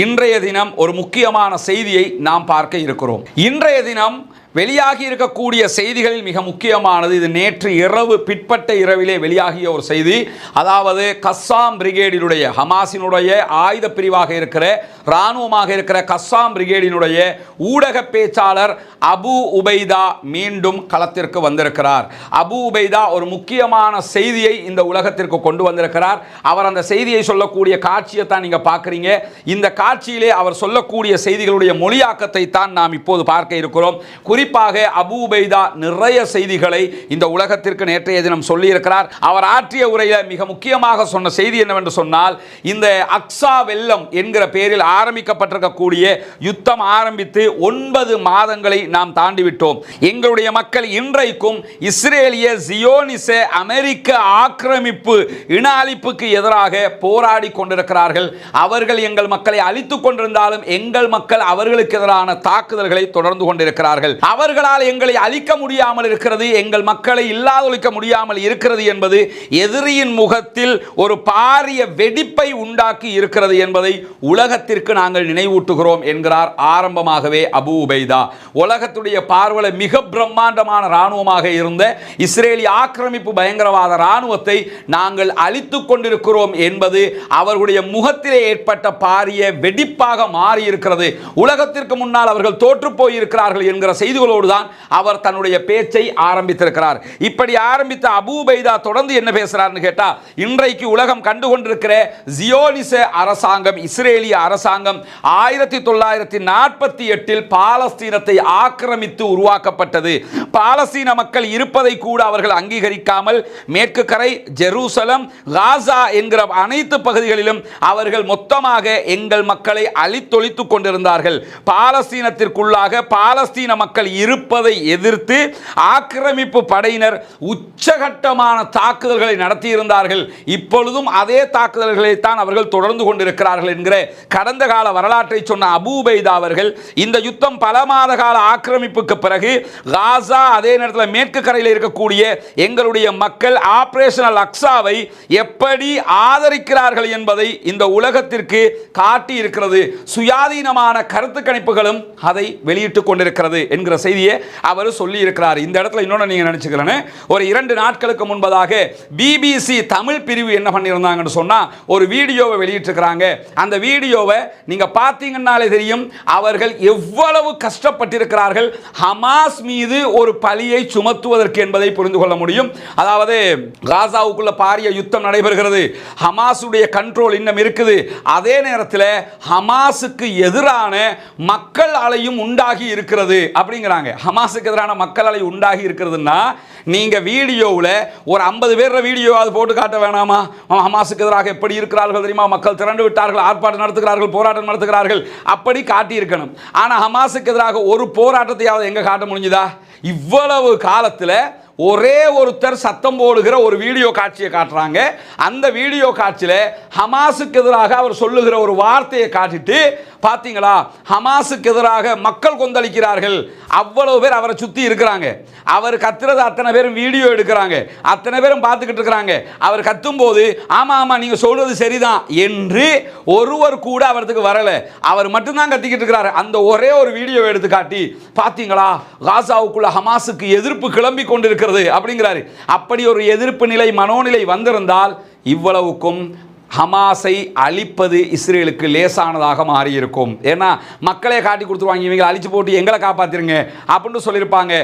இன்றைய தினம் ஒரு முக்கியமான செய்தியை நாம் பார்க்க இருக்கிறோம். இன்றைய தினம் வெளியாகி இருக்கக்கூடிய செய்திகளில் மிக முக்கியமானது இது நேற்று இரவு பிற்பட்ட இரவிலே வெளியாகிய ஒரு செய்தி. அதாவது கஸ்ஸாம் பிரிகேடினுடைய ஹமாஸினுடைய ஆயுத பிரிவாக இருக்கிற இராணுவமாக இருக்கிற கஸ்ஸாம் பிரிகேடினுடைய ஊடக பேச்சாளர் அபு உபைதா மீண்டும் களத்திற்கு வந்திருக்கிறார். அபு உபைதா ஒரு முக்கியமான செய்தியை இந்த உலகத்திற்கு கொண்டு வந்திருக்கிறார். அவர் அந்த செய்தியை சொல்லக்கூடிய காட்சியை தான் நீங்க பார்க்குறீங்க. இந்த காட்சியிலே அவர் சொல்லக்கூடிய செய்திகளுடைய மொழியாக்கத்தை தான் நாம் இப்போது பார்க்க இருக்கிறோம். குறிப்பாக அபு உபைதா நிறைய செய்திகளை இந்த உலகத்திற்கு நேற்றைய தினம் சொல்லியிருக்கிறார். அவர் ஆற்றிய உரையில் மிக முக்கியமாக சொன்ன செய்தி என்னவென்று சொன்னால் இந்த அக்ஸா வெள்ளம் என்கிற பெயரில் ஆரம்பிக்கப்பட்டிருக்கக்கூடிய யுத்தம் ஆரம்பித்து ஒன்பது மாதங்களை நாம் தாண்டிவிட்டோம். எங்களுடைய மக்கள் இன்றைக்கும் இஸ்ரேலிய ஜியோனிச அமெரிக்க ஆக்கிரமிப்பு இன அழிப்புக்கு எதிராக போராடி கொண்டிருக்கிறார்கள். அவர்கள் எங்கள் மக்களை அழித்துக் கொண்டிருந்தாலும் எங்கள் மக்கள் அவர்களுக்கு எதிரான தாக்குதல்களை தொடர்ந்து கொண்டிருக்கிறார்கள். அவர்களால் எங்களை அழிக்க முடியாமல் இருக்கிறது எங்கள் மக்களை இல்லாதொழிக்க முடியாமல் இருக்கிறது என்பது எதிரியின் முகத்தில் ஒரு பாரிய வெடிப்பை உண்டாக்கி இருக்கிறது என்பதை உலகத்திற்கு நாங்கள் நினைவூட்டுகிறோம் என்கிறார் ஆரம்பமாகவே அபு உபைதா. உலகத்துடைய பார்வையில் மிக பிரம்மாண்டமான இராணுவமாக இருந்த இஸ்ரேலி ஆக்கிரமிப்பு பயங்கரவாத இராணுவத்தை நாங்கள் அழித்துக் கொண்டிருக்கிறோம் என்பது அவர்களுடைய முகத்திலே ஏற்பட்ட பாரிய வெடிப்பாக மாறியிருக்கிறது. உலகத்திற்கு முன்னால் அவர்கள் தோற்று போயிருக்கிறார்கள் என்கிற செய்திகளோடு தான் அவர் தன்னுடைய பேச்சை ஆரம்பித்திருக்கிறார். இப்படி ஆரம்பித்த அபூபைதா தொடர்ந்து என்ன பேசுறாருன்னு கேட்டா இன்றைக்கு உலகம் கண்டு கொண்டிருக்கிற ஜியோனிச அரசாங்கம் இஸ்ரேலிய அரசாங்கம் ஆயிரத்தி தொள்ளாயிரத்தி நாற்பத்தி எட்டில் பாலஸ்தீனத்தை ஆக்கிரமித்து உருவாக்கப்பட்டது. பாலஸ்தீன மக்கள் இருப்பதை கூட அவர்கள் அங்கீகரிக்காமல் மேற்கு கரை ஜெருசலம் காசா என்கிற அனைத்து பகுதிகளிலும் அவர்கள் மொத்தமாக எங்கள் மக்களை அழித்தொழித்துக் கொண்டிருந்தார்கள். பாலஸ்தீனத்திற்குள்ளாக பாலஸ்தீன மக்கள் இருப்பதை எதிர்த்து ஆக்கிரமிப்பு படையினர் உச்சகட்டமான தாக்குதல்களை நடத்தியிருந்தார்கள். இப்பொழுதும் அதே தாக்குதல்களைத்தான் அவர்கள் தொடர்ந்து கொண்டிருக்கிறார்கள் என்கிற கடந்த கால வரலாற்றை சொன்ன அபூபைதா அவர்கள் இந்த யுத்தம் பல மாத கால ஆக்கிரமிப்புக்கு பிறகு காசா அதே நேரத்தில் மேற்கு கரையில் இருக்கக்கூடிய எங்களுடைய மக்கள் ஆபரேஷனல் அக்ஸாவை எப்படி ஆதரிக்கிறார்கள் என்பதை இந்த உலகத்திற்கு காட்டி இருக்கிறது சுயாதீனமான கருத்து கணிப்புகளும் அதை வெளியிட்டுக் கொண்டிருக்கிறது என்கிற செய்தியை அவர் சொல்லி இருக்கிறார் இந்த இடத்துல இன்னொன்று நீங்க நினச்சிக்கிறேன்னு ஒரு இரண்டு நாட்களுக்கு முன்பதாக பிபிசி தமிழ் பிரிவு என்ன பண்ணியிருந்தாங்கன்னு சொன்னால் ஒரு வீடியோவை வெளியிட்டிருக்கிறாங்க. அந்த வீடியோவை நீங்கள் பார்த்தீங்கன்னாலே தெரியும் அவர்கள் எவ்வளவு கஷ்டப்பட்டிருக்கிறார்கள் ஹமாஸ் மீது ஒரு பழியை சுமத்துவதற்கு என்பதை புரிந்து கொள்ள முடியும். அதாவது காசாவுக்குள்ள பாரிய யுத்தம் நடைபெறுகிறது. ஹமாஸுடைய கண்ட்ரோல் இன்னும் இருக்குது. அதே நேரத்தில் ஹமாஸுக்கு எதிரான மக்கள் அலையும் உண்டாகி இருக்கிறது அப்படிங்கிறாங்க. ஹமாஸுக்கு எதிரான மக்கள் அலை உண்டாகி இருக்கிறதுன்னா நீங்கள் வீடியோவில் ஒரு ஐம்பது பேர் வீடியோ அது போட்டு காட்ட வேணாமா? ஹமாஸுக்கு எதிராக எப்படி இருக்கிறார்கள் தெரியுமா? மக்கள் திரண்டு விட்டார்கள் ஆர்ப்பாட்டம் நடத்துகிறார்கள் போராட்டம் நடத்துகிறார்கள். அப்படி காட்டியிருக்கணும். ஆனால் ஹமாஸுக்கு எதிராக ஒரு போராட்டத்தையாவது எங்கே காட்ட முடிஞ்சுதா? இவ்வளவு காலத்தில் ஒரே ஒருத்தர் சத்தம் போடுகிற ஒரு வீடியோ காட்சியை காட்டுறாங்க. அந்த வீடியோ காட்சியில் ஹமாஸுக்கு எதிராக அவர் சொல்லுகிற ஒரு வார்த்தையை காட்டிட்டு பார்த்தீங்களா ஹமாஸுக்கு எதிராக மக்கள் கொந்தளிக்கிறார்கள். அவ்வளவு பேர் அவரை சுற்றி இருக்கிறாங்க. அவர் கத்துறது அத்தனை பேரும் வீடியோ எடுக்கிறாங்க. அத்தனை பேரும் பார்த்துக்கிட்டு இருக்கிறாங்க. அவர் கத்தும்போது ஆமாம் ஆமாம் நீங்கள் சொல்கிறது சரிதான் என்று ஒருவர் கூட அவரதுக்கு வரலை. அவர் மட்டும்தான் கத்திக்கிட்டு இருக்கிறாரு. அந்த ஒரே ஒரு வீடியோ எடுத்து காட்டி பார்த்தீங்களா காசாவுக்குள்ள ஹமாஸுக்கு எதிர்ப்பு கிளம்பி கொண்டிருக்கிறது அப்படிங்கிறாரு. அப்படி ஒரு எதிர்ப்பு நிலை மனோநிலை வந்திருந்தால் இவ்வளவுக்கும் ஹமாஸை அழிப்பது இஸ்ரேலுக்கு லேசானதாக மாறியிருக்கும். ஏன்னா மக்களே காட்டி கொடுத்துருவாங்க இவங்களை அழிச்சு போட்டு எங்களை காப்பாத்திருங்க அப்படின்னு சொல்லியிருப்பாங்க.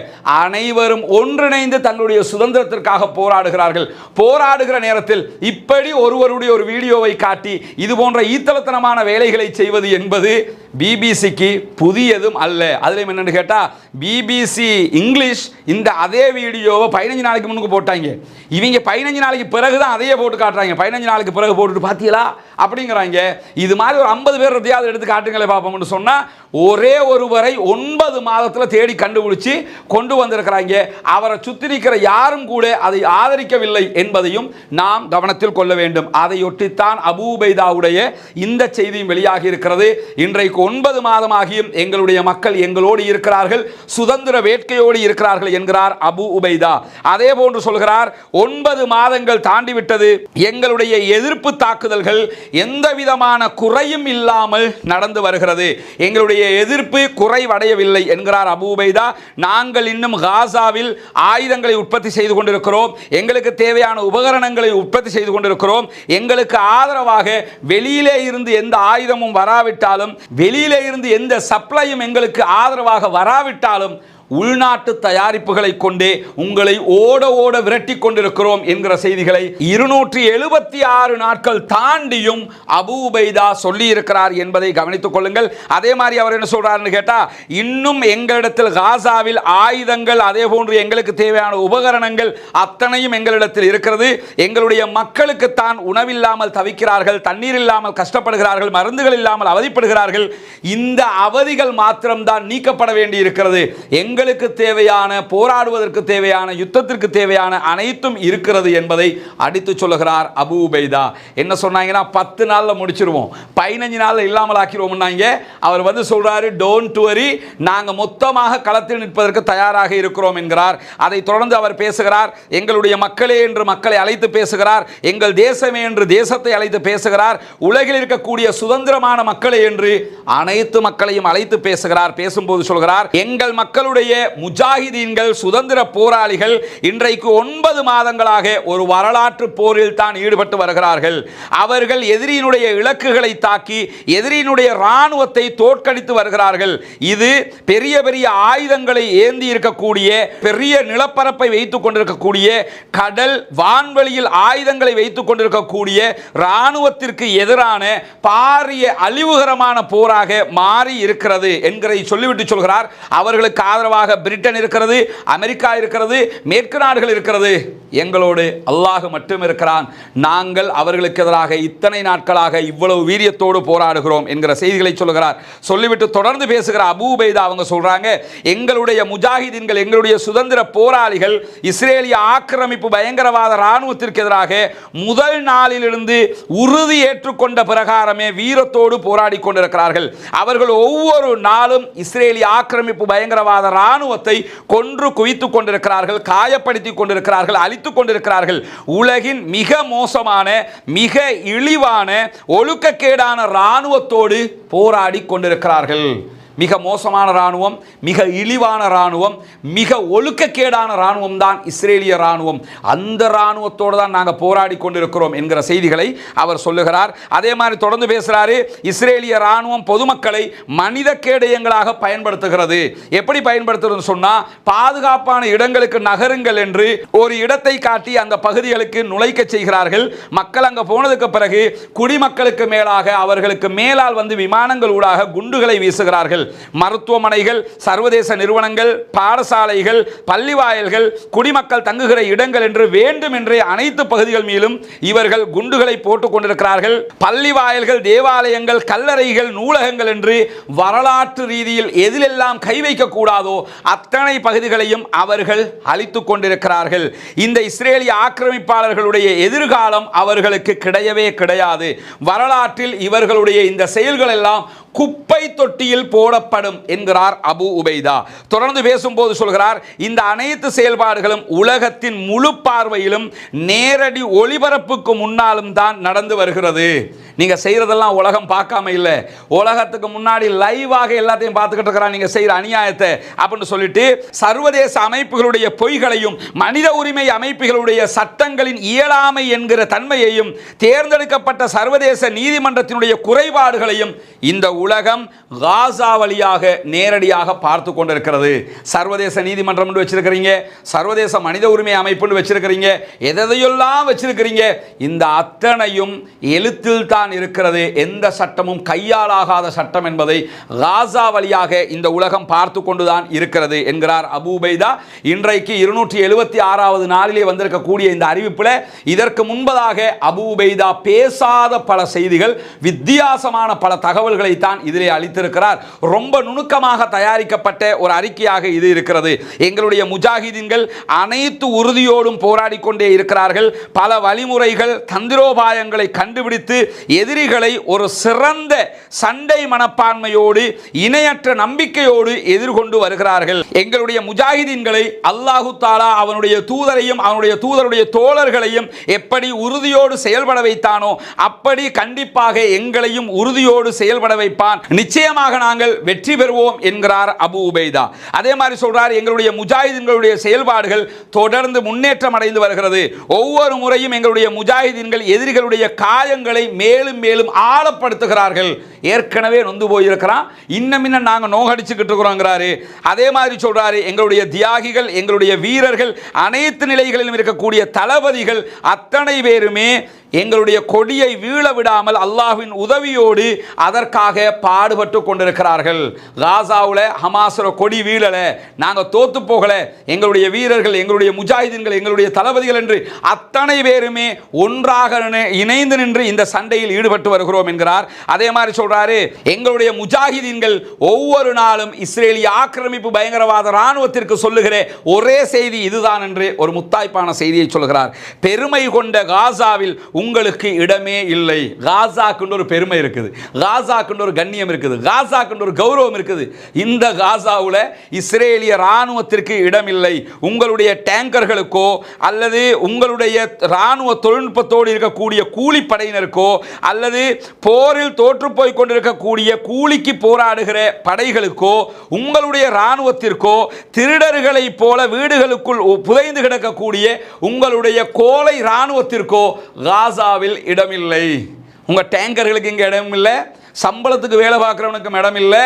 அனைவரும் ஒன்றிணைந்து தன்னுடைய சுதந்திரத்திற்காக போராடுகிறார்கள். போராடுகிற நேரத்தில் இப்படி ஒருவருடைய ஒரு வீடியோவை காட்டி இது போன்ற ஈத்தலத்தனமான வேலைகளை செய்வது என்பது பிபிசிக்கு புதியதும் அல்ல. அதுலேயும் என்னன்னு கேட்டால் பிபிசி இங்கிலீஷ் இந்த அதே வீடியோவை பதினஞ்சு நாளைக்கு முன்னுக்கு போட்டாங்க. இவங்க பதினஞ்சு நாளைக்கு பிறகு தான் அதையே போட்டு காட்டுறாங்க. பதினஞ்சு நாளைக்கு பிறகு போட்டு போட்டு பார்த்தீங்களா அப்படிங்கிறாங்க. இது மாதிரி ஒரு ஐம்பது பேர் எதையாவது எடுத்து காட்டுங்களே பார்ப்போம்னு சொன்னால் ஒரே ஒருவரை ஒன்பது மாதத்தில் தேடி கண்டுபிடிச்சு கொண்டு வந்திருக்கிறாங்க. அவரை சுற்றி நிற்கிற யாரும் கூட அதை ஆதரிக்கவில்லை என்பதையும் நாம் கவனத்தில் கொள்ள வேண்டும். அதையொட்டித்தான் அபூபைதாவுடைய இந்த செய்தியும் வெளியாகி இருக்கிறது. இன்றைக்கு ஒன்பது மாதமாகியும் எங்களுடைய மக்கள் எங்களோடு இருக்கிறார்கள். சுதந்திர வேட்கையோடு இருக்கிறார்கள் என்கிறார் அபு உபைதா. அதே போன்று சொல்கிறார் ஒன்பது மாதங்கள் தாண்டி விட்டது எங்களுடைய எதிர்ப்பு தாக்குதல்கள் எந்த விதமான குறையும் இல்லாமல் நடந்து வருகிறது. எங்களுடைய எதிர்ப்பு குறைவடையவில்லை என்கிறார் அபூபைதா நாங்கள் இன்னும் காசாவில் ஆயுதங்களை உற்பத்தி செய்து கொண்டிருக்கிறோம். எங்களுக்கு தேவையான உபகரணங்களை உற்பத்தி செய்து கொண்டிருக்கிறோம். எங்களுக்கு ஆதரவாக வெளியிலே இருந்து எந்த ஆயுதமும் வராவிட்டாலும் வெளியிலே இருந்து எந்த சப்ளையும் எங்களுக்கு ஆதரவாக வராவிட்டாலும் உள்நாட்டு தயாரிப்புகளை கொண்டே உங்களை ஓட ஓட விரட்டி கொண்டிருக்கிறோம் என்கிற செய்திகளை இருநூற்றி எழுபத்தி ஆறு நாட்கள் தாண்டியும் அபு உபைதா என்பதை கவனித்துக் கொள்ளுங்கள். அதே மாதிரி அவர் என்ன சொல்றாருன்னு கேட்டா இன்னும் எங்களிடத்தில் காசாவில் ஆயுதங்கள் அதே போன்று எங்களுக்கு தேவையான உபகரணங்கள் அத்தனையும் எங்களிடத்தில் இருக்கிறது. எங்களுடைய மக்களுக்கு தான் உணவில்லாமல் தவிக்கிறார்கள் தண்ணீர் இல்லாமல் கஷ்டப்படுகிறார்கள் மருந்துகள் இல்லாமல் அவதிப்படுகிறார்கள். இந்த அவதிகள் மாத்திரம்தான் நீக்கப்பட வேண்டி இருக்கிறது உங்களுக்கு தேவையான போராடுவதற்கு தேவையான யுத்தத்திற்கு தேவையான அனைத்தும் இருக்கிறது என்பதை அடித்து சொல்லுகிறார் அபு உபைதா. என்ன சொன்னாங்கன்னா பத்து நாளில் முடிச்சிருவோம். பதினஞ்சு நாளில் இல்லாமல் ஆக்கிடுவோம்னாங்க அவர் வந்து சொல்றாரு டோன்ட் வரி நாங்கள் மொத்தமாக களத்தில் நிற்பதற்கு தயாராக இருக்கிறோம் என்கிறார். அதை தொடர்ந்து அவர் பேசுகிறார். எங்களுடைய மக்களே என்று மக்களை அழைத்து பேசுகிறார். எங்கள் தேசமே என்று தேசத்தை அழைத்து பேசுகிறார். உலகில் இருக்கக்கூடிய சுதந்திரமான மக்களே என்று அனைத்து மக்களையும் அழைத்து பேசுகிறார். பேசும்போது சொல்கிறார் எங்கள் மக்களுடைய முஜாஹிதீன்கள் சுதந்திர போராளிகள் இன்றைக்கு ஒன்பது மாதங்களாக ஒரு வரலாற்று போரில் தான் ஈடுபட்டு வருகிறார்கள். அவர்கள் எதிரியினுடைய இலக்குகளை தாக்கி எதிரியினுடைய இராணுவத்தை தோற்கடித்து வருகிறார்கள். இது பெரிய பெரிய ஆயுதங்களை ஏந்தி இருக்கக்கூடிய பெரிய நிலப்பரப்பை வைத்துக் கொண்டிருக்கக்கூடிய கடல் வான்வெளியில் ஆயுதங்களை வைத்துக் கொண்டிருக்கக்கூடிய இராணுவத்திற்கு எதிரான பாரிய அழிவுகரமான போராக மாறி இருக்கிறது என்கிறதை சொல்லிவிட்டு சொல்கிறார். அவர்களுக்கு ஆதரவாக பிரிட்டன் இருக்கிறது அமெரிக்கா இருக்கிறது மேற்கு நாடுகள் இருக்கிறது. எங்களோடு அல்லாஹ் மட்டும் இருக்கிறான். நாங்கள் அவர்களுக்கு எதிராக இத்தனை நாட்களாக இவ்வளவு வீரியத்தோடு போராடுகிறோம் என்கிற செய்திகளை சொல்கிறார் சொல்லிவிட்டு தொடர்ந்து பேசுகிற அபூபைதா அவங்க சொல்றாங்க எங்களுடைய முஜாஹிதீன்கள் எங்களுடைய சுதந்திர போராளிகள் இஸ்ரேலிய ஆக்கிரமிப்பு பயங்கரவாத இராணுவத்திற்கு எதிராக முதல் நாளிலிருந்து உறுதி ஏற்றுக்கொண்ட பிரகாரமே வீரத்தோடு போராடி கொண்டிருக்கிறார்கள். அவர்கள் ஒவ்வொரு நாளும் இஸ்ரேலிய ஆக்கிரமிப்பு பயங்கரவாத இராணுவத்தை கொன்று குவித்துக் கொண்டிருக்கிறார்கள் காயப்படுத்தி கொண்டிருக்கிறார்கள் அழித்துக் கொண்டிருக்கிறார்கள். உலகின் மிக மோசமான மிக இழிவான ஒழுக்கக்கேடான இராணுவத்தோடு போராடி கொண்டிருக்கிறார்கள். மிக மோசமான இராணுவம் மிக இழிவான இராணுவம் மிக ஒழுக்கக்கேடான இராணுவம் தான் இஸ்ரேலிய இராணுவம். அந்த இராணுவத்தோடு தான் நாங்கள் போராடி கொண்டிருக்கிறோம் என்கிற செய்திகளை அவர் சொல்லுகிறார். அதே மாதிரி தொடர்ந்து பேசுகிறாரு இஸ்ரேலிய இராணுவம் பொதுமக்களை மனித கேடயங்களாக பயன்படுத்துகிறது. எப்படி பயன்படுத்துறதுன்னு சொன்னால் பாதுகாப்பான இடங்களுக்கு நகருங்கள் என்று ஒரு இடத்தை காட்டி அந்த பகுதிகளுக்கு நுழைக்க செய்கிறார்கள். மக்கள் அங்கே போனதுக்கு பிறகு குடிமக்களுக்கு மேலாக அவர்களுக்கு மேலால் வந்து விமானங்கள் ஊடாக குண்டுகளை வீசுகிறார்கள். மருத்துவமனைகள் சர்வதேச நிறுவனங்கள் பாடசாலைகள் பள்ளிவாயல்கள் குடிமக்கள் தங்குகிற இடங்கள் என்று வேண்டும் என்றே அனைத்து பகுதிகள் மீதும் இவர்கள் குண்டுகளை போட்டுக் கொண்டிருக்கிறார்கள். பள்ளிவாயல்கள் தேவாலயங்கள் கல்லறைகள் நூலகங்கள் என்று வரலாற்று ரீதியில் எதிலெல்லாம் கை வைக்கக்கூடாதோ அத்தனை பகுதிகளையும் அவர்கள் அழித்துக் கொண்டிருக்கிறார்கள். இந்த இஸ்ரேலிய ஆக்கிரமிப்பாளர்களுடைய எதிர்காலம் அவர்களுக்கு கிடையவே கிடையாது. வரலாற்றில் இவர்களுடைய இந்த செயல்கள் எல்லாம் குப்பை தொட்டியில் போடப்படும் என்கிறார் அபு உபைதா. தொடர்ந்து பேசும்போது சொல்கிறார் இந்த அனைத்து செயல்பாடுகளும் உலகத்தின் முழு பார்வையிலும் நேரடி ஒளிபரப்புக்கு முன்னாலும் தான் நடந்து வருகிறது. நீங்கள் செய்கிறதெல்லாம் உலகம் பார்க்காம இல்லை. உலகத்துக்கு முன்னாடி லைவாக எல்லாத்தையும் பார்த்துக்கிட்டு இருக்கிறான். நீங்கள் செய்கிற அநியாயத்தை அப்படின்னு சொல்லிட்டு சர்வதேச அமைப்புகளுடைய பொய்களையும் மனித உரிமை அமைப்புகளுடைய சட்டங்களின் இயலாமை என்கிற தன்மையையும் தேர்ந்தெடுக்கப்பட்ட சர்வதேச நீதிமன்றத்தினுடைய குறைபாடுகளையும் இந்த உலகம் காசா வழியாக நேரடியாக பார்த்து கொண்டிருக்கிறது. சர்வதேச நீதிமன்றம் வச்சிருக்கிறீங்க. சர்வதேச மனித உரிமை அமைப்புன்னு வச்சிருக்கிறீங்க. எதையெல்லாம் வச்சிருக்கிறீங்க? இந்த அத்தனையும் எழுத்தில் தான் இருக்கிறது. எந்த சட்டமும் கையாலாகாத சட்டம் என்பதை காசா வழியாக இந்த உலகம் பார்த்து கொண்டுதான் இருக்கிறது என்கிறார் அபூபைதா இன்றைக்கு இருநூற்றி எழுபத்தி ஆறாவது நாளிலே வந்திருக்கக்கூடிய இந்த அறிவிப்பில் இதற்கு முன்பதாக அபூபைதா பேசாத பல செய்திகள் வித்தியாசமான பல தகவல்களை தான் இதிலே அளித்திருக்கிறார். ரொம்ப நுணுக்கமாக தயாரிக்கப்பட்ட ஒரு அறிக்கையாக இது இருக்கிறது. எங்களுடைய முஜாஹிதீன்கள் அனைத்து உறுதியோடும் போராடி கொண்டே இருக்கிறார்கள். பல வழிமுறைகள் தந்திரோபாயங்களை கண்டுபிடித்து எதிரிகளை ஒரு சிறந்த சண்டை மனப்பான்மையோடு இணையற்ற நம்பிக்கையோடு எதிர்கொண்டு வருகிறார்கள். எங்களுடைய முஜாஹிதீன்களை அல்லாஹு தாலா அவனுடைய தூதரையும் அவனுடைய தூதருடைய தோழர்களையும் எப்படி உறுதியோடு செயல்பட வைத்தானோ அப்படி கண்டிப்பாக எங்களையும் உறுதியோடு செயல்பட வைப்பான் நிச்சயமாக நாங்கள் வெற்றி பெறுவோம் என்கிறார் அபு உபைதா. அதே மாதிரி சொல்றார் எங்களுடைய முஜாஹிதீன்களுடைய செயல்பாடுகள் தொடர்ந்து முன்னேற்றம் அடைந்து வருகிறது. ஒவ்வொரு முறையும் எங்களுடைய முஜாஹிதீன்கள் எதிரிகளுடைய காயங்களை மேலும் மேலும் ஆழப்படுத்துகிறார்கள். ஏற்கனவே நொந்து போயிருக்கிறான். இன்னும் இன்னும் நாங்கள் நோகடிச்சுக்கிட்டு இருக்கிறோங்கிறாரு. அதே மாதிரி சொல்றாரு எங்களுடைய தியாகிகள் எங்களுடைய வீரர்கள் அனைத்து நிலைகளிலும் இருக்கக்கூடிய தளபதிகள் அத்தனை பேருமே எங்களுடைய கொடியை வீழ விடாமல் அல்லாஹ்வின் உதவியோடு அதற்காக பாடுபட்டு கொண்டிருக்கிறார்கள். காசாவில் ஹமாஸோட கொடி வீழலை. நாங்கள் தோத்து போகலை. எங்களுடைய வீரர்கள் எங்களுடைய முஜாஹிதீன்கள் எங்களுடைய தளபதிகள் என்று அத்தனை பேருமே ஒன்றாக இணைந்து நின்று இந்த சண்டையில் ஈடுபட்டு வருகிறோம் என்கிறார். அதே மாதிரி சொல்கிறாரு எங்களுடைய முஜாஹிதீன்கள் ஒவ்வொரு நாளும் இஸ்ரேலிய ஆக்கிரமிப்பு பயங்கரவாத ராணுவத்திற்கு சொல்லுகிற ஒரே செய்தி இதுதான் என்று ஒரு முத்தாய்ப்பான செய்தியை சொல்கிறார். பெருமை கொண்ட காசாவில் உங்களுக்கு இடமே இல்லை. காசாக்குன்னு ஒரு பெருமை இருக்குது. காசாக்குன்னு ஒரு கண்ணியம் இருக்குது. காசாக்குன்னு ஒரு கௌரவம் இருக்குது. இந்த காசாவில் இஸ்ரேலிய ராணுவத்திற்கு இடமில்லை. உங்களுடைய டேங்கர்களுக்கோ அல்லது உங்களுடைய ராணுவ தொழில்நுட்பத்தோடு இருக்கக்கூடிய கூலிப்படையினருக்கோ அல்லது போரில் தோற்று போய் கொண்டிருக்கக்கூடிய கூலிக்கு போராடுகிற படைகளுக்கோ உங்களுடைய ராணுவத்திற்கோ திருடர்களைப் போல வீடுகளுக்குள் புதைந்து கிடக்கக்கூடிய உங்களுடைய கோலை ராணுவத்திற்கோ காசாவில் இடமில்லை. உங்கள் டேங்கர்களுக்கு இங்கே இடம் இல்லை சம்பளத்துக்கு வேலை பார்க்குறவனுக்கும் இடம் இல்லை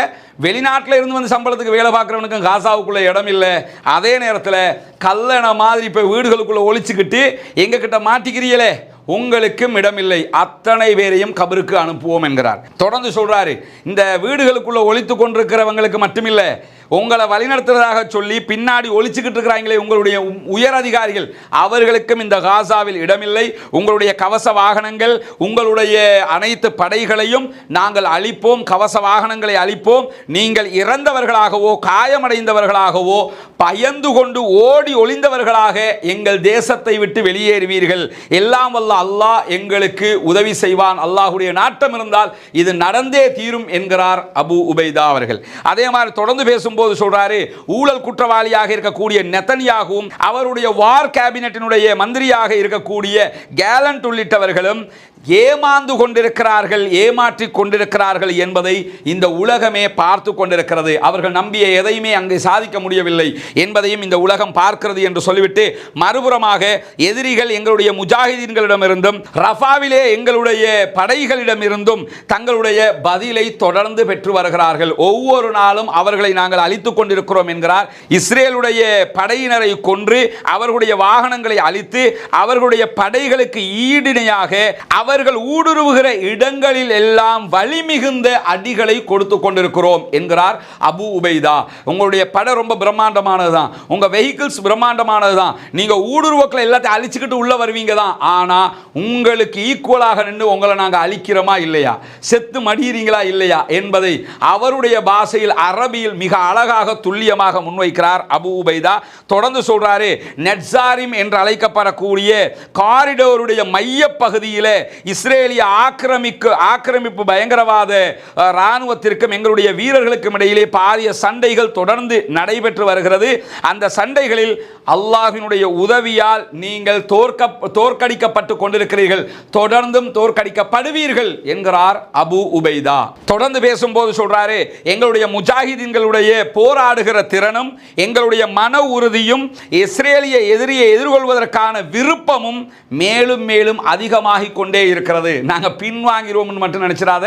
வெளிநாட்டில் இருந்து வந்து சம்பளத்துக்கு வேலை பார்க்குறவனுக்கும் காசாவுக்குள்ளே இடம் இல்லை அதே நேரத்தில் கல்லணை மாதிரி இப்போ வீடுகளுக்குள்ளே ஒழிச்சுக்கிட்டு எங்ககிட்ட மாட்டிக்கிறீங்களே உங்களுக்கும் இடமில்லை. அத்தனை பேரையும் கபருக்கு அனுப்புவோம் என்கிறார். தொடர்ந்து சொல்கிறாரு இந்த வீடுகளுக்குள்ளே ஒழித்து கொண்டிருக்கிறவங்களுக்கு மட்டுமில்லை. உங்களை வழிநடத்துவதாக சொல்லி பின்னாடி ஒழிச்சுக்கிட்டு இருக்கிறாங்களே உங்களுடைய உயர் அதிகாரிகள் அவர்களுக்கும் இந்த காசாவில் இடமில்லை. உங்களுடைய கவச வாகனங்கள் உங்களுடைய அனைத்து படைகளையும் நாங்கள் அழிப்போம். கவச வாகனங்களை அழிப்போம். நீங்கள் இறந்தவர்களாகவோ காயமடைந்தவர்களாகவோ பயந்து கொண்டு ஓடி ஒளிந்தவர்களாக எங்கள் தேசத்தை விட்டு வெளியேறுவீர்கள். எல்லாம் வல்ல அல்லாஹ் எங்களுக்கு உதவி செய்வான். அல்லாஹுடைய நாட்டம் இருந்தால் இது நடந்தே தீரும் என்கிறார் அபு உபைதா அவர்கள். அதே மாதிரி தொடர்ந்து பேசும் பேசும்போது சொல்றாரு ஊழல் குற்றவாளியாக இருக்கக்கூடிய நெத்தனியாகவும் அவருடைய வார் கேபினட்டினுடைய மந்திரியாக இருக்கக்கூடிய கேலண்ட் உள்ளிட்டவர்களும் ஏமாந்து கொண்டிருக்கிறார்கள் ஏமாற்றி கொண்டிருக்கிறார்கள் என்பதை இந்த உலகமே பார்த்து கொண்டிருக்கிறது. அவர்கள் நம்பிய எதையுமே அங்கே சாதிக்க முடியவில்லை என்பதையும் இந்த உலகம் பார்க்கிறது என்று சொல்லிவிட்டு மறுபுறமாக எதிரிகள் எங்களுடைய முஜாஹிதீன்களிடமிருந்தும் ரஃபாவிலே எங்களுடைய படைகளிடமிருந்தும் தங்களுடைய பதிலை தொடர்ந்து பெற்று வருகிறார்கள். ஒவ்வொரு நாளும் அவர்களை நாங்கள் அழித்துக் கொண்டிருக்கிறோம் என்கிறார். இஸ்ரேலுடைய படையினரை கொன்று அவர்களுடைய வாகனங்களை அழித்து அவர்களுடைய படைகளுக்கு ஈடிணையாக அவர்கள் ஊடுருவுகிற இடங்களில் எல்லாம் வலிமிகுந்த அடிகளை கொடுத்து கொண்டிருக்கிறோம் என்கிறார் அபு உபைதா. உங்களுடைய படம் ரொம்ப பிரம்மாண்டமானது தான் உங்கள் வெஹிக்கிள்ஸ் பிரம்மாண்டமானது தான் நீங்கள் ஊடுருவக்களை எல்லாத்தையும் அழிச்சுக்கிட்டு உள்ளே வருவீங்க தான். ஆனால் உங்களுக்கு ஈக்குவலாக நின்று உங்களை நாங்கள் அழிக்கிறோமா இல்லையா? செத்து மடியிறீங்களா இல்லையா? என்பதை அவருடைய பாஷையில் அரபியில் மிக அழகாக துல்லியமாக முன்வைக்கிறார் அபு உபைதா. தொடர்ந்து சொல்கிறாரு நெட்சாரிம் என்று அழைக்கப்படக்கூடிய காரிடோருடைய மைய பகுதியில் இஸ்ரேலிய ஆக்கிரமிக்கு ஆக்கிரமிப்பு பயங்கரவாத இராணுவத்திற்கும் எங்களுடைய வீரர்களுக்கும் இடையிலே பாரிய சண்டைகள் தொடர்ந்து நடைபெற்று வருகிறது. அந்த சண்டைகளில் அல்லாஹினுடைய உதவியால் நீங்கள் தோற்க தோற்கடிக்கப்பட்டு கொண்டிருக்கிறீர்கள். தொடர்ந்தும் தோற்கடிக்கப்படுவீர்கள் என்கிறார் அபு உபைதா. தொடர்ந்து பேசும்போது சொல்றாரு எங்களுடைய முஜாஹிதீன்களுடைய போராடுகிற திறனும் எங்களுடைய மன உறுதியும் இஸ்ரேலிய எதிரியை எதிர்கொள்வதற்கான விருப்பமும் மேலும் மேலும் அதிகமாகிக் கொண்டே இருக்கிறது. நாங்கள் பின்வாங்கிடுவோம்னு மட்டும் நினச்சிடாத.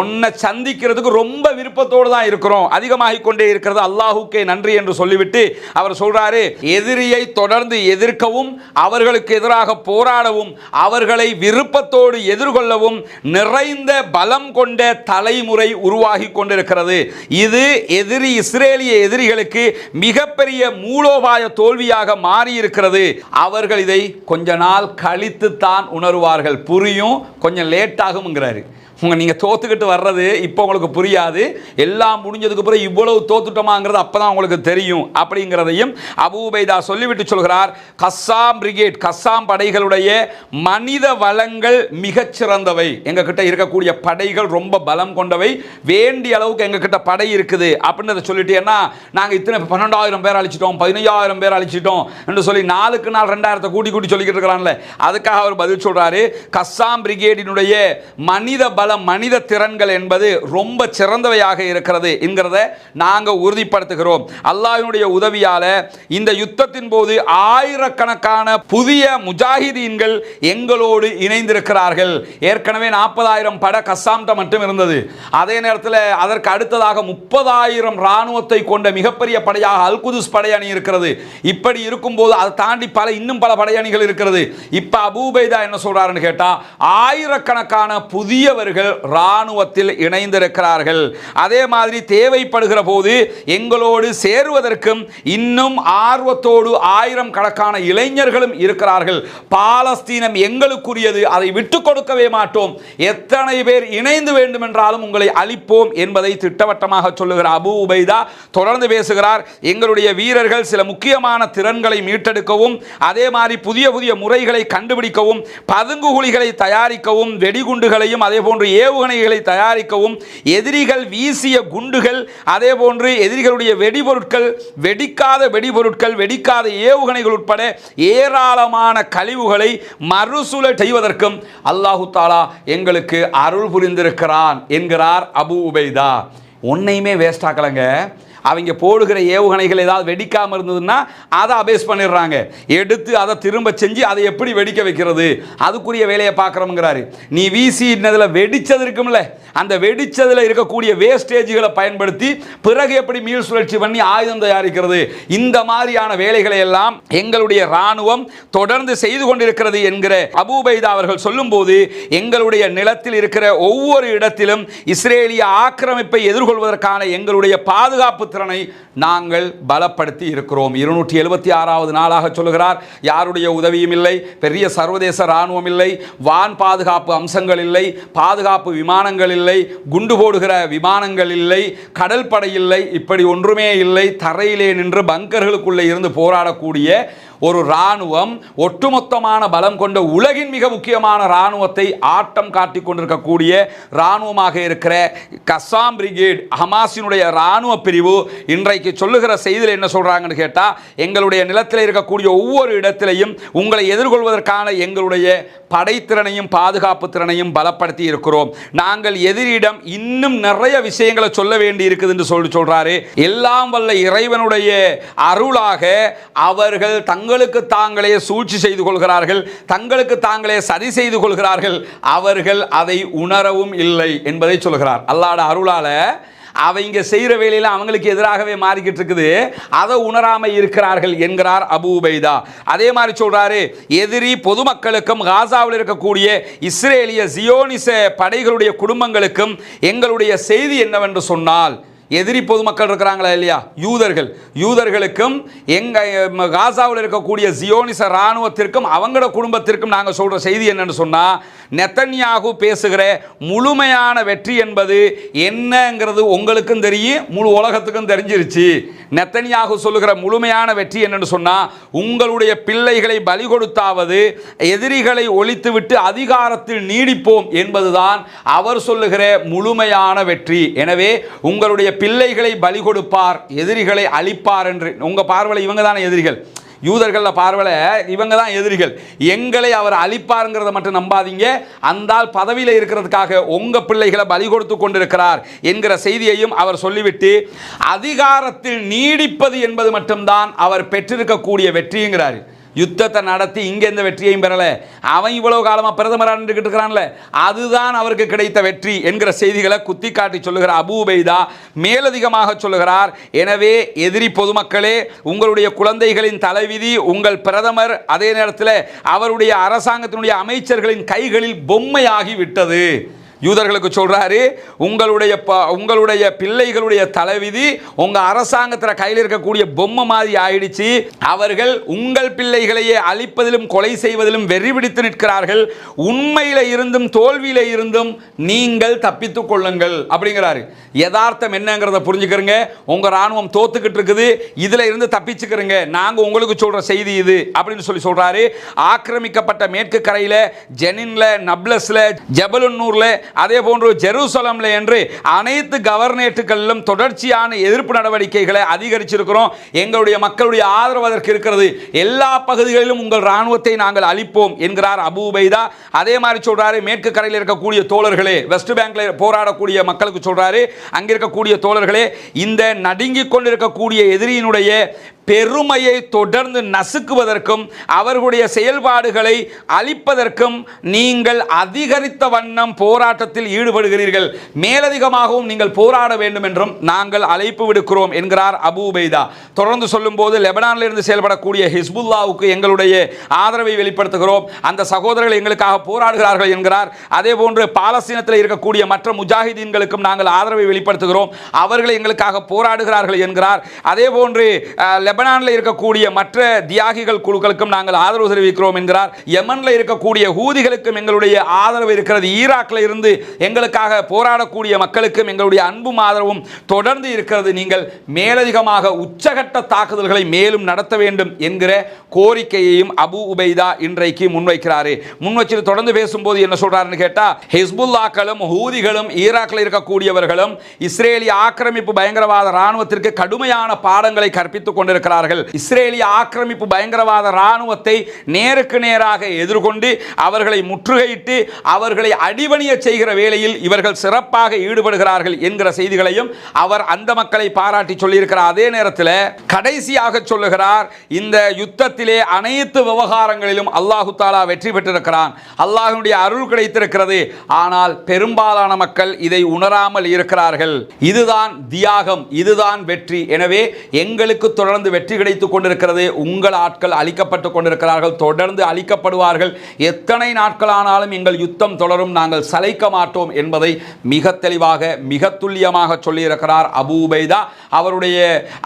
உன்னை சந்திக்கிறதுக்கு ரொம்ப விருப்பத்தோடு தான் இருக்கிறோம். அதிகமாகி கொண்டே இருக்கிறது. அல்லாஹுக்கே நன்றி என்று சொல்லிவிட்டு அவர் சொல்கிறாரு எதிரியை தொடர்ந்து எதிர்க்கவும் அவர்களுக்கு எதிராக போராடவும் அவர்களை விருப்பத்தோடு எதிர்கொள்ளவும் நிறைந்த பலம் கொண்ட தலைமுறை உருவாகி கொண்டிருக்கிறது இது எதிரி இஸ்ரேலிய எதிரிகளுக்கு மிகப்பெரிய மூலோபாய தோல்வியாக மாறியிருக்கிறது. அவர்கள் இதை கொஞ்ச நாள் கழித்து தான் உணர்வார்கள். புரியும் கொஞ்சம் லேட் ஆகுங்கிறாரு உங்கள் நீங்கள் தோத்துக்கிட்டு வர்றது இப்போ உங்களுக்கு புரியாது. எல்லாம் முடிஞ்சதுக்கு அப்புறம் இவ்வளவு தோத்துட்டோமாங்கிறது அப்பதான் உங்களுக்கு தெரியும். அப்படிங்கிறதையும் அபூபைதா சொல்லிவிட்டு சொல்கிறார். கஸ்ஸாம் பிரிகேட் கஸ்ஸாம் படைகளுடைய மனித வளங்கள் மிகச்சிறந்தவை. சிறந்தவை கிட்ட இருக்கக்கூடிய படைகள் ரொம்ப பலம் கொண்டவை. வேண்டிய அளவுக்கு எங்கள் கிட்ட படை இருக்குது. அப்படின்றத சொல்லிட்டேன்னா நாங்கள் இத்தனை பன்னெண்டாயிரம் பேர் அழிச்சிட்டோம் பதினையாயிரம் பேர் அழிச்சிட்டோம் என்று சொல்லி நாளுக்கு நாள் ரெண்டாயிரத்தை கூட்டி கூட்டி சொல்லிக்கிட்டு இருக்கிறான்ல. அதுக்காக அவர் பதில் சொல்கிறாரு கஸ்ஸாம் பிரிகேடினுடைய மனித பல மனித திறன்கள் என்பது ரொம்ப சிறந்தவையாக இருக்கிறது என்கிறத நாங்க உறுதிப்படுத்துகிறோம். அல்லாஹினுடைய உதவியால இந்த யுத்தத்தின் போது ஆயிரக்கணக்கான புதிய முஜாஹிதீன்கள் எங்களோடு இணைந்திருக்கிறார்கள். ஏற்கனவே நாற்பதாயிரம் பட கசாம்ட மட்டும் இருந்தது. அதே நேரத்தில் அதற்கு அடுத்ததாக முப்பதாயிரம் ராணுவத்தை கொண்ட மிகப்பெரிய படையாக அல்குதுஸ் படையணி இருக்கிறது. இப்படி இருக்கும்போது அதை தாண்டி பல இன்னும் பல படையணிகள் இருக்கிறது. இப்ப அபூபைதா என்ன சொல்றாருன்னு கேட்டால் ஆயிரக்கணக்கான புதியவர்கள் ராணுவத்தில் இணைந்திருக்கிறார்கள். அதே மாதிரி தேவைப்படுகிற போது எங்களோடு சேருவதற்கும் இன்னும் ஆர்வத்தோடு ஆயிரம் கணக்கான இளைஞர்களும் இருக்கிறார்கள். பாலஸ்தீனம் எங்களுக்குரியது அதை விட்டு கொடுக்கவே மாட்டோம். எத்தனை பேர் இணைந்து வேண்டும் என்றாலும் உங்களை அழிப்போம் என்பதை திட்டவட்டமாக சொல்லுகிற அபு உபைதா தொடர்ந்து பேசுகிறார். எங்களுடைய வீரர்கள் சில முக்கியமான திறன்களை மீட்டெடுக்கவும் அதே மாதிரி புதிய புதிய முறைகளை கண்டுபிடிக்கவும் பதுங்குகுழிகளை தயாரிக்கவும் வெடிகுண்டுகளையும் அதே போன்று ஏவுகணைகளை தயாரிக்கவும் எதிரிகள் வீசிய குண்டுகள் அதே போன்று எதிரிகளுடைய வெடிபொருட்கள் வெடிக்காத வெடிபொருட்கள் வெடிக்காத ஏவுகணைகள் உட்பட ஏராளமான கழிவுகளை மறுசுழ செய்வதற்கும் அல்லாஹு தாலா எங்களுக்கு அருள் புரிந்திருக்கிறான் என்கிறார் அபு உபைதா. ஒன்னையுமே வேஸ்ட் ஆக்கலைங்க. அவங்க போடுகிற ஏவுகணைகள் ஏதாவது வெடிக்காமல் இருந்ததுன்னா அதை அபேஸ் பண்ணிடுறாங்க. எடுத்து அதை திரும்ப செஞ்சு அதை எப்படி வெடிக்க வைக்கிறது? அதுக்குரிய வேலையை பார்க்குறோங்கிறாரு நீ வீசினதில் வெடிச்சது இருக்கும்ல. அந்த வெடிச்சதில் இருக்கக்கூடிய வேஸ்டேஜ்களை பயன்படுத்தி பிறகு எப்படி மீள் சுழற்சி பண்ணி ஆயுதம் தயாரிக்கிறது? இந்த மாதிரியான வேலைகளை எல்லாம் எங்களுடைய இராணுவம் தொடர்ந்து செய்து கொண்டிருக்கிறது என்கிற அபூபைதா அவர்கள் சொல்லும்போது எங்களுடைய நிலத்தில் இருக்கிற ஒவ்வொரு இடத்திலும் இஸ்ரேலிய ஆக்கிரமிப்பை எதிர்கொள்வதற்கான எங்களுடைய பாதுகாப்பு திறனை நாங்கள் பலப்படுத்தி இருக்கிறோம். இருநூற்றி எழுபத்தி ஆறாவது நாளாக சொல்லுகிறார் யாருடைய உதவியும் இல்லை பெரிய சர்வதேச இராணுவம் இல்லை வான் பாதுகாப்பு அம்சங்கள் இல்லை பாதுகாப்பு விமானங்கள் இல்லை குண்டு போடுகிற விமானங்கள் இல்லை கடல் படை இல்லை இப்படி ஒன்றுமே இல்லை. தரையிலே நின்று பங்கர்களுக்குள்ளே இருந்து போராடக்கூடிய ஒரு இராணுவம் ஒட்டுமொத்தமான பலம் கொண்ட உலகின் மிக முக்கியமான இராணுவத்தை ஆட்டம் காட்டி கொண்டிருக்கக்கூடிய இராணுவமாக இருக்கிற கசாம் பிரிகேட் ஹமாஸினுடைய இராணுவ பிரிவு இன்றைக்கு சொல்லுகிற செய்தியில் என்ன சொல்கிறாங்கன்னு கேட்டால் எங்களுடைய நிலத்தில் இருக்கக்கூடிய ஒவ்வொரு இடத்திலையும் உங்களை எதிர்கொள்வதற்கான எங்களுடைய படைத்திறனையும் பாதுகாப்பு திறனையும் பலப்படுத்தி இருக்கிறோம். நாங்கள் எதிரிடம் இன்னும் நிறைய விஷயங்களை சொல்ல வேண்டி இருக்குது என்று சொல்லி சொல்கிறாரு எல்லாம் வல்ல இறைவனுடைய அருளாக அவர்கள் தங்களுக்கு தாங்களே சூழ்ச்சி செய்து கொள்கிறார்கள் தங்களுக்கு தாங்களே சதி செய்து கொள்கிறார்கள். அவர்கள் அதை உணரவும் இல்லை என்பதை சொல்கிறார். அல்லாட அருளால் அவங்க செய்கிற வேலையில் அவங்களுக்கு எதிராகவே மாறிக்கிட்டு இருக்குது. அதை உணராமல் இருக்கிறார்கள் என்கிறார் அபு உபைதா. அதே மாதிரி சொல்கிறாரு எதிரி பொதுமக்களுக்கும் காசாவில் இருக்கக்கூடிய இஸ்ரேலிய ஜியோனிச படைகளுடைய குடும்பங்களுக்கும் எங்களுடைய செய்தி என்னவென்று சொன்னால் எதிரி பொதுமக்கள் இருக்கிறாங்களா இல்லையா? யூதர்கள். யூதர்களுக்கும் எங்க காசாவில் இருக்கக்கூடிய ஜியோனிச இராணுவத்திற்கும் அவங்களோட குடும்பத்திற்கும் நாங்கள் சொல்ற செய்தி என்னன்னு சொன்னா நெத்தன்யாகு பேசுகிற முழுமையான வெற்றி என்பது என்னங்கிறது உங்களுக்கும் தெரியும் முழு உலகத்துக்கும் தெரிஞ்சிருச்சு. நெத்தன்யாகு சொல்லுகிற முழுமையான வெற்றி என்னன்னு சொன்னா உங்களுடைய பிள்ளைகளை பலி கொடுத்தாவது எதிரிகளை ஒழித்துவிட்டு அதிகாரத்தில் நீடிப்போம் என்பதுதான் அவர் சொல்லுகிற முழுமையான வெற்றி. எனவே உங்களுடைய பிள்ளைகளை பலி கொடுப்பார் எதிரிகளை அழிப்பார் என்று. உங்கள் பார்வையில் இவங்க தானே எதிரிகள்? யூதர்களில் பார்வையில் இவங்க தான் எதிரிகள். எங்களை அவர் அழிப்பாருங்கிறத மட்டும் நம்பாதீங்க. அந்தால் பதவியில் இருக்கிறதுக்காக உங்கள் பிள்ளைகளை பலி கொடுத்து கொண்டிருக்கிறார் என்கிற செய்தியையும் அவர் சொல்லிவிட்டு அதிகாரத்தில் நீடிப்பது என்பது மட்டும்தான் அவர் பெற்றிருக்கக்கூடிய வெற்றிங்கிறார். யுத்தத்தை நடத்தி இங்கே எந்த வெற்றியையும் பெறலை. அவன் இவ்வளவு காலமாக பிரதமராக இருக்கிறான்ல. அதுதான் அவருக்கு கிடைத்த வெற்றி என்கிற செய்திகளை குத்தி காட்டி சொல்லுகிற அபூபைதா மேலதிகமாக சொல்லுகிறார் எனவே எதிரி பொதுமக்களே உங்களுடைய குழந்தைகளின் தலைவிதி உங்கள் பிரதமர் அதே நேரத்தில் அவருடைய அரசாங்கத்தினுடைய அமைச்சர்களின் கைகளில் பொம்மையாகி விட்டது. யூதர்களுக்கு சொல்கிறாரு உங்களுடைய ப- உங்களுடைய பிள்ளைகளுடைய தலைவிதி உங்கள் அரசாங்கத்தில் கையில் இருக்கக்கூடிய பொம்மை மாதிரி ஆயிடுச்சு. அவர்கள் உங்கள் பிள்ளைகளையே அழிப்பதிலும் கொலை செய்வதிலும் வெறி பிடித்து நிற்கிறார்கள். உண்மையில் இருந்தும் தோல்வியில் இருந்தும் நீங்கள் தப்பித்து கொள்ளுங்கள். அப்படிங்கிறாரு. யதார்த்தம் என்னங்கிறத புரிஞ்சுக்கிறங்க. உங்கள் ராணுவம் தோத்துக்கிட்டு இருக்குது. இதில் இருந்து தப்பிச்சுக்கிறங்க. நாங்கள் உங்களுக்கு சொல்கிற செய்தி இது அப்படின்னு சொல்லி சொல்கிறாரு ஆக்கிரமிக்கப்பட்ட மேற்கு கரையில் ஜெனின்ல நப்லஸ்ல ஜபலுன்னூரில் அதே போன்று ஜெருசலம்ல என்று அனைத்து கவர்னேட்டுகளிலும் தொடர்ச்சியான எதிர்ப்பு நடவடிக்கைகளை அதிகரிச்சிருக்கிறோம். எங்களுடைய மக்களுடைய ஆதரவு அதற்கு இருக்கிறது. எல்லா பகுதிகளிலும் உங்கள் ராணுவத்தை நாங்கள் அளிப்போம் என்கிறார் அபு உபைதா. அதே மாதிரி சொல்றாரு மேற்கு கரையில் இருக்கக்கூடிய தோழர்களே வெஸ்ட் பேங்க்ல போராடக்கூடிய மக்களுக்கு சொல்றாரு அங்கே இருக்கக்கூடிய தோழர்களே இந்த நடுங்கிக் கொண்டிருக்கக்கூடிய எதிரியினுடைய பெருமையை தொடர்ந்து நசுக்குவதற்கும் அவர்களுடைய செயல்பாடுகளை அழிப்பதற்கும் நீங்கள் அதிகரித்த வண்ணம் போராட்ட போராட்டத்தில் ஈடுபடுகிறீர்கள். மேலதிகமாகவும் நீங்கள் போராட வேண்டும் என்றும் நாங்கள் அழைப்பு விடுக்கிறோம் என்கிறார் அபு உபைதா. தொடர்ந்து சொல்லும்போது லெபனானில் இருந்து செயல்படக்கூடிய ஹிஸ்புல்லாவுக்கு எங்களுடைய ஆதரவை வெளிப்படுத்துகிறோம். அந்த சகோதரர்கள் எங்களுக்காக போராடுகிறார்கள் என்கிறார். அதே போன்று பாலஸ்தீனத்தில் இருக்கக்கூடிய மற்ற முஜாஹிதீன்களுக்கும் நாங்கள் ஆதரவை வெளிப்படுத்துகிறோம். அவர்கள் எங்களுக்காக போராடுகிறார்கள் என்கிறார். அதே போன்று லெபனானில் இருக்கக்கூடிய மற்ற தியாகிகள் குழுக்களுக்கும் நாங்கள் ஆதரவு தெரிவிக்கிறோம் என்கிறார். யமனில் இருக்கக்கூடிய ஹூதிகளுக்கும் எங்களுடைய ஆதரவு இருக்கிறது. ஈராக்கில் இருந்து எங்களுக்காக போராடக்கூடிய மக்களுக்கும் எங்களுடைய அன்பும் ஆதரவும் தொடர்ந்து இருக்கிறது. நீங்கள் மேலதிகமாக உச்சகட்ட தாக்குதல்களை மேலும் நடத்த வேண்டும் என்கிற கோரிக்கையையும் அபு உபைதா இன்றைக்கு முன்வைக்கிறாரு. முன்வச்சிட்டு தொடர்ந்து பேசும்போது என்ன சொல்றாருன்னு கேட்டா ஹிஸ்புல்லாக்களும் ஹூதிகளும் ஈராக்கில் இருக்கக்கூடியவர்களும் இஸ்ரேலிய ஆக்கிரமிப்பு பயங்கரவாத ராணுவத்திற்கு கடுமையான பாடங்களை கற்பித்துக் கொண்டிருக்கிறார்கள். இஸ்ரேலிய ஆக்கிரமிப்பு பயங்கரவாத ராணுவத்தை நேருக்கு நேராக எதிர்கொண்டு அவர்களை முற்றுகையிட்டு அவர்களை அடிபணிய செய்கிற வேளையில் இவர்கள் சிறப்பாக ஈடுபடுகிறார்கள் என்கிற செய்திகளையும் அவர் அந்த மக்களை பாராட்டி சொல்லியிருக்கிறார். அதே நேரத்தில் கடைசியாக சொல்லுகிறார் இந்த யுத்தத்திலே அனைத்து விவகாரங்களிலும் அல்லாஹு தாலா வெற்றி பெற்றிருக்கிறான். அல்லாஹனுடைய அருள் கிடைத்திருக்கிறது. ஆனால் பெரும்பாலான மக்கள் இதை உணராமல் இருக்கிறார்கள். இதுதான் தியாகம் இதுதான் வெற்றி. எனவே எங்களுக்கு தொடர்ந்து வெற்றி கிடைத்துக் கொண்டிருக்கிறது. உங்கள் ஆட்கள் அழிக்கப்பட்டு கொண்டிருக்கிறார்கள் தொடர்ந்து அழிக்கப்படுவார்கள். எத்தனை நாட்களானாலும் எங்கள் யுத்தம் தொடரும். நாங்கள் சளைக்க மாட்டோம் என்பதை மிக தெளிவாக மிக துல்லியமாக சொல்லியிருக்கிறார் அபூ உபைதா. அவருடைய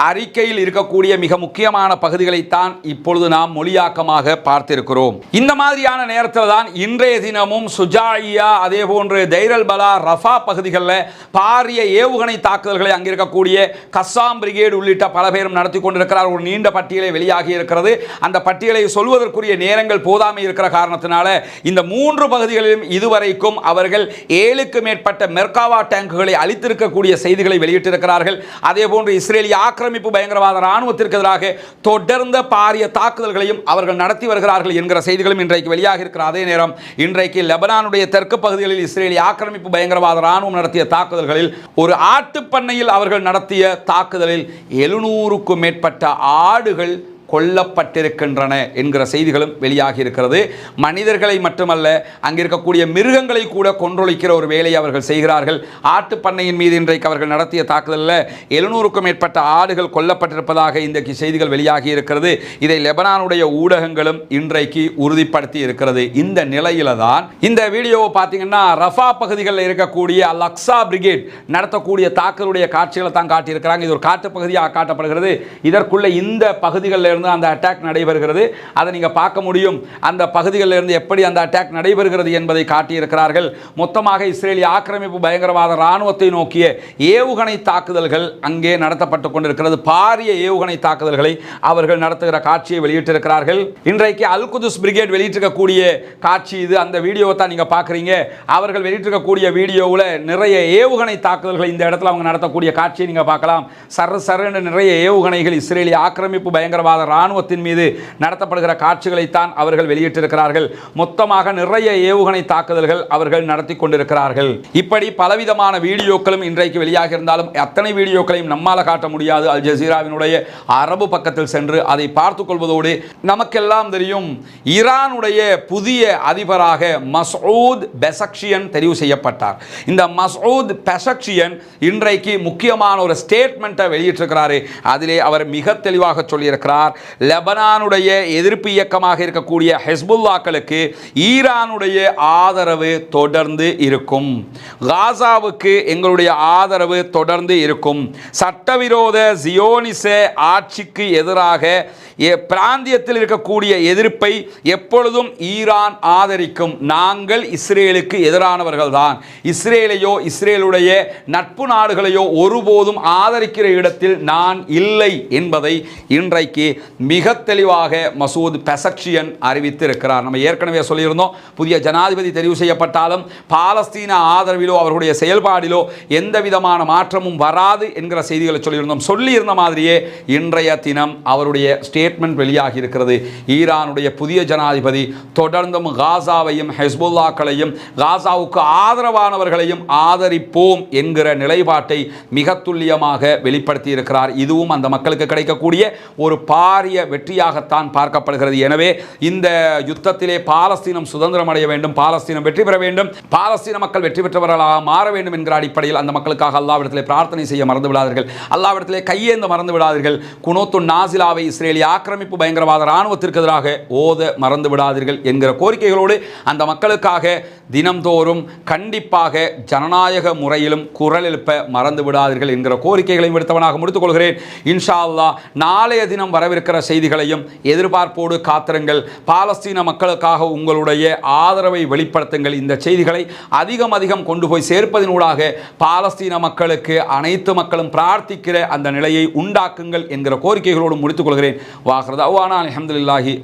அறிக்கையில் இருக்கக்கூடிய மிக முக்கியமான பகுதிகளைத்தான் இப்பொழுது நாம் மொழியாக்கமாக பார்த்திருக்கிறோம். இந்த மாதிரியான நேரத்தில் தான் இன்றைய தினமும் சுஜாயியா அதே போன்று தைரல்பலா ரஃபா பகுதிகளில் பாரிய ஏவுகணை தாக்குதல்களை அங்கிருக்கக்கூடிய கஸ்ஸாம் பிரிகேடு உள்ளிட்ட பல பேரும் நடத்தி கொண்டிருக்கிறார். ஒரு நீண்ட பட்டியலை வெளியாகி இருக்கிறது. அந்த பட்டியலை சொல்வதற்குரிய நேரங்கள் போதாமை இருக்கிற காரணத்தினால இந்த மூன்று பகுதிகளிலும் இதுவரைக்கும் அவர்கள் ஏழுக்கு மேற்பட்ட மெர்காவா டேங்குகளை அளித்திருக்கக்கூடிய செய்திகளை வெளியிட்டிருக்கிறார்கள். அதே போன்று இஸ்ரேலிய ஆக்கிரமிப்பு பயங்கரவாத ராணுவத்திற்கு எதிராக தொடர்ந்த பாரிய தாக்குதல்களையும் அவர்கள் நடத்தி வருகிறார்கள் என்கிற செய்திகளும் இன்றைக்கு வெளியாக இருக்கிற அதே நேரம் இன்றைக்கு லெபனானுடைய தெற்கு பகுதிகளில் இஸ்ரேலிய ஆக்கிரமிப்பு பயங்கரவாத ராணுவம் நடத்திய தாக்குதல்களில் ஒரு ஆட்டுப்பண்ணையில் அவர்கள் நடத்திய தாக்குதலில் எழுநூறுக்கும் மேற்பட்ட ஆடுகள் கொல்லப்பட்டிருக்கின்றன என்கிற செய்திகளும் வெளியாகி இருக்கிறது. மனிதர்களை மட்டுமல்ல அங்கே இருக்கக்கூடிய மிருகங்களை கூட கொன்றொழிக்கிற ஒரு வேலையை அவர்கள் செய்கிறார்கள். ஆட்டு பண்ணையின் மீது இன்றைக்கு அவர்கள் நடத்திய தாக்குதலில் எழுநூறுக்கும் மேற்பட்ட ஆடுகள் கொல்லப்பட்டிருப்பதாக இன்றைக்கு செய்திகள் வெளியாகி இருக்கிறது. இதை லெபனானுடைய ஊடகங்களும் இன்றைக்கு உறுதிப்படுத்தி இருக்கிறது. இந்த நிலையில தான் இந்த வீடியோவை பார்த்தீங்கன்னா ரஃபா பகுதிகளில் இருக்கக்கூடிய அல் அக்ஸா பிரிகேட் நடத்தக்கூடிய தாக்குதலுடைய காட்சிகளை தான் காட்டியிருக்கிறாங்க. இது ஒரு காட்டு பகுதியாக காட்டப்படுகிறது. இதற்குள்ள இந்த பகுதிகளில் இருந்து அந்த அட்டாக் நடைபெறுகிறது. அதை நீங்கள் பார்க்க முடியும். அந்த பகுதிகளில் இருந்து எப்படி அந்த அட்டாக் நடைபெறுகிறது என்பதை காட்டியிருக்கிறார்கள். மொத்தமாக இஸ்ரேலிய ஆக்கிரமிப்பு பயங்கரவாத இராணுவத்தை நோக்கிய ஏவுகணை தாக்குதல்கள் அங்கே நடத்தப்பட்டு கொண்டிருக்கிறது. பாரிய ஏவுகணை தாக்குதல்களை அவர்கள் நடத்துகிற காட்சியை வெளியிட்டிருக்கிறார்கள். இன்றைக்கு அல் குதுஸ் பிரிகேட் வெளியிட்டிருக்கக்கூடிய காட்சி இது. அந்த வீடியோவை தான் நீங்கள் பார்க்குறீங்க. அவர்கள் வெளியிட்டிருக்கக்கூடிய வீடியோவில் நிறைய ஏவுகணை தாக்குதல்களை இந்த இடத்துல அவங்க நடத்தக்கூடிய காட்சியை நீங்கள் பார்க்கலாம். சர சரன்னு நிறைய ஏவுகணைகள் இஸ்ரேலிய ஆக்கிரமிப்பு பயங்கரவாத இராணுவத்தின் மீது நடத்தப்படுகிற காட்சிகளைத்தான் அவர்கள் வெளியிட்டிருக்கிறார்கள். மொத்தமாக நிறைய ஏவுகணை தாக்குதல்கள் அவர்கள் நடத்தி கொண்டிருக்கிறார்கள். இப்படி பலவிதமான வீடியோக்களும் இன்றைக்கு வெளியாக இருந்தாலும் அத்தனை வீடியோக்களையும் நம்மால் காட்ட முடியாது. அல் ஜசீராவினுடைய அரபு பக்கத்தில் சென்று அதை பார்த்துக் கொள்வதோடு நமக்கெல்லாம் தெரியும் ஈரானுடைய புதிய அதிபராக மசூத் பெசக்ஷியன் தெரிவு செய்யப்பட்டார். இந்த மசூத் பெசக்ஷியன் இன்றைக்கு முக்கியமான ஒரு ஸ்டேட்மெண்ட்டை வெளியிட்டிருக்கிறாரு. அதிலே அவர் மிக தெளிவாக சொல்லியிருக்கிறார். லெபனானுடைய எதிர்ப்பு இயக்கமாக இருக்கக்கூடிய ஹெஸ்புல்லாக்களுக்கு ஈரானுடைய ஆதரவு தொடர்ந்து இருக்கும். காசாவுக்கு எங்களுடைய ஆதரவு தொடர்ந்து இருக்கும். சட்டவிரோத ஜியோனிச ஆட்சிக்கு எதிராக எ- பிராந்தியத்தில் இருக்கக்கூடிய எதிர்ப்பை எப்பொழுதும் ஈரான் ஆதரிக்கும். நாங்கள் இஸ்ரேலுக்கு எதிரானவர்கள் தான் இஸ்ரேலையோ இஸ்ரேலுடைய நட்பு நாடுகளையோ ஒருபோதும் ஆதரிக்கிற இடத்தில் நான் இல்லை என்பதை இன்றைக்கு மிக தெளிவாக மசூத் பெசக்ஷியன் அறிவித்திருக்கிறார். நம்ம ஏற்கனவே சொல்லியிருந்தோம் புதிய ஜனாதிபதி தெரிவு செய்யப்பட்டாலும் பாலஸ்தீன ஆதரவிலோ அவர்களுடைய செயல்பாடிலோ எந்த விதமான மாற்றமும் வராது என்கிற செய்திகளை சொல்லியிருந்தோம். சொல்லியிருந்த மாதிரியே இன்றைய தினம் அவருடைய ஸ்டேட்மெண்ட் வெளியாகி இருக்கிறது ஈரானுடைய புதிய ஜனாதிபதி தொடர்ந்தும் காசாவையும் ஹெஸ்புல்லாக்களையும் காசாவுக்கு ஆதரவானவர்களையும் ஆதரிப்போம் என்கிற நிலைப்பாட்டை மிக துல்லியமாக வெளிப்படுத்தி இருக்கிறார் இதுவும் அந்த மக்களுக்கு கிடைக்கக்கூடிய ஒரு பா பாரிய வெற்றியாகத்தான் பார்க்கப்படுகிறது. எனவே இந்த யுத்தத்திலே பாலஸ்தீனம் சுதந்திரம் அடைய வேண்டும் பாலஸ்தீனம் வெற்றி பெற வேண்டும் பாலஸ்தீன மக்கள் வெற்றி பெற்றவர்களாக மாற வேண்டும் என்கிற அடிப்படையில் அந்த மக்களுக்காக அல்லாவிடத்திலே பிரார்த்தனை செய்ய மறந்து விடாதீர்கள். அல்லாவிடத்திலே கையேந்த மறந்து விடாதீர்கள். குனோத்து நாசிலாவை இஸ்ரேலிய ஆக்கிரமிப்பு பயங்கரவாத இராணுவத்திற்கு எதிராக ஓத மறந்து விடாதீர்கள் என்கிற கோரிக்கைகளோடு அந்த மக்களுக்காக தினம்தோறும் கண்டிப்பாக ஜனநாயக முறையிலும் குரல் எழுப்ப மறந்து விடாதீர்கள் என்கிற கோரிக்கைகளையும் விடுத்தவனாக முடித்துக் கொள்கிறேன். இன்ஷா அல்லாஹ் நாளைய தினம் இருக்கிற செய்திகளையும் எதிர்பார்ப்போடு காத்திருங்கள். பாலஸ்தீன மக்களுக்காக உங்களுடைய ஆதரவை வெளிப்படுத்துங்கள். இந்த செய்திகளை அதிகம் அதிகம் கொண்டு போய் சேர்ப்பதனூடாக பாலஸ்தீன மக்களுக்கு அனைத்து மக்களும் பிரார்த்திக்கிற அந்த நிலையை உண்டாக்குங்கள் என்கிற கோரிக்கைகளோடு முடித்துக் கொள்கிறேன். வாஹ்ரத் அவானா அலமதுல்லாஹி